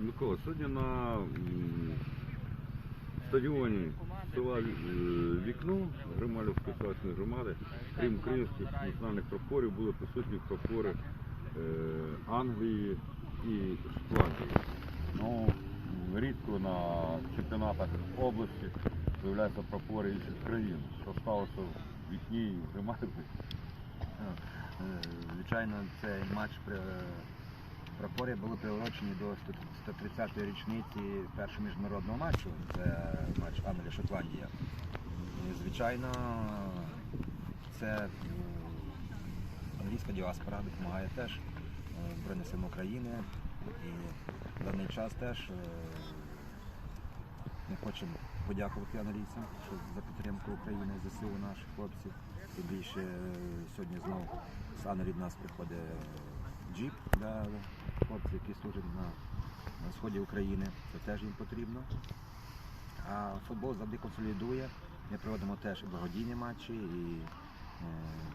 Микола, сьогодні на стадіоні села е, Вікно Грималівської селищної громади, крім українських національних прапорів, були присутні прапори е, Англії і Шотландії. Ну, рідко на чемпіонатах області з'являються прапори інших країн. Що сталося в Вікні і в Грималівці? Е, Звичайно, цей матч прапори були приурочені до 130-ї річниці першого міжнародного матчу. Це матч Англія-Шотландія. І, Звичайно, це е, англійська діаспора допомагає теж е, Збройним України. І в даний час теж е, ми хочемо подякувати англійцям за підтримку України і ЗСУ наших хлопців. Тим більше сьогодні знову з до нас приходить джіп для хлопців, які служать на, на сході України. Це теж їм потрібно. А футбол завжди консолідує. Ми проводимо теж благодійні матчі, і, е,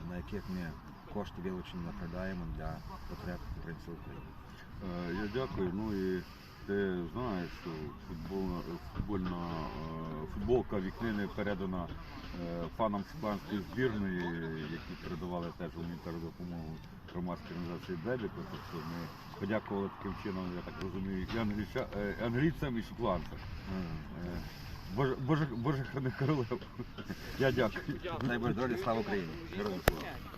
на яких ми кошти вилучені направляємо для потреб сил України. Е, Я дякую. Ну і ти знаєш, що футбольна, футбольна е, футболка вікнини передана е, фанам шотландської збірної, які передавали теж гуманітарну допомогу громадській організації Бебіко. Тобто ми подякували таким чином, я так розумію, і англіча, е, англійцям, і шотландцям. Е, Боже, Боже, Боже, храни королев. Я дякую. Дай Боже слава Україні! Героям слава!